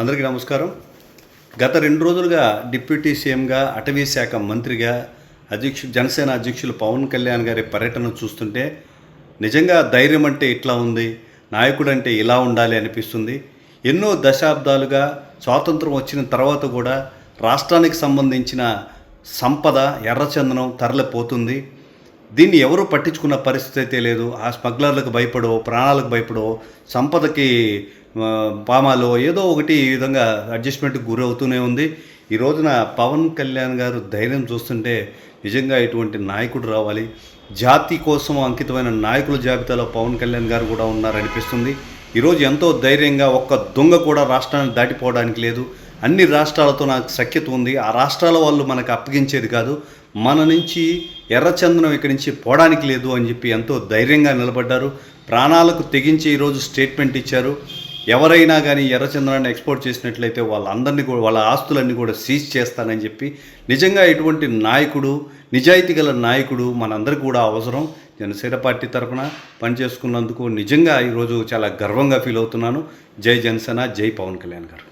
అందరికీ నమస్కారం. గత రెండు రోజులుగా డిప్యూటీ సీఎంగా అటవీ శాఖ మంత్రిగా అధ్యక్షు జనసేన అధ్యక్షులు పవన్ కళ్యాణ్ గారి పర్యటన చూస్తుంటే నిజంగా ధైర్యం అంటే ఇట్లా ఉంది నాయకుడు అంటే ఇలా ఉండాలి అనిపిస్తుంది. ఎన్నో దశాబ్దాలుగా స్వాతంత్రం వచ్చిన తర్వాత కూడా రాష్ట్రానికి సంబంధించిన సంపద ఎర్రచందనం తరలిపోతుంది. దీన్ని ఎవరు పట్టించుకున్న పరిస్థితి అయితే లేదు. ఆ స్మగ్లర్లకు భయపడో ప్రాణాలకు భయపడో సంపదకి పామాలో ఏదో ఒకటి ఈ విధంగా అడ్జస్ట్మెంట్కి గురి అవుతూనే ఉంది. ఈ రోజున పవన్ కళ్యాణ్ గారు ధైర్యం చూస్తుంటే నిజంగా ఇటువంటి నాయకుడు రావాలి. జాతి కోసం అంకితమైన నాయకుల జాబితాలో పవన్ కళ్యాణ్ గారు కూడా ఉన్నారనిపిస్తుంది. ఈరోజు ఎంతో ధైర్యంగా ఒక్క దొంగ కూడా రాష్ట్రాన్ని దాటిపోవడానికి లేదు. అన్ని రాష్ట్రాలతో నాకు సఖ్యత ఉంది. ఆ రాష్ట్రాల వాళ్ళు మనకు అప్పగించేది కాదు. మన నుంచి ఎర్రచందనం ఇక్కడి నుంచి పోవడానికి లేదు అని చెప్పి ఎంతో ధైర్యంగా నిలబడ్డారు. ప్రాణాలకు తెగించి ఈరోజు స్టేట్మెంట్ ఇచ్చారు. ఎవరైనా కానీ ఎర్రచందనాన్ని ఎక్స్పోర్ట్ చేసినట్లయితే వాళ్ళందరినీ కూడా వాళ్ళ ఆస్తులన్నీ కూడా సీజ్ చేస్తానని చెప్పి నిజంగా ఇటువంటి నాయకుడు నిజాయితీ గల నాయకుడు మనందరికీ కూడా అవసరం. జనసేన పార్టీ తరఫున పనిచేసుకున్నందుకు నిజంగా ఈరోజు చాలా గర్వంగా ఫీల్ అవుతున్నాను. జై జనసేన జై పవన్ కళ్యాణ్ గారు.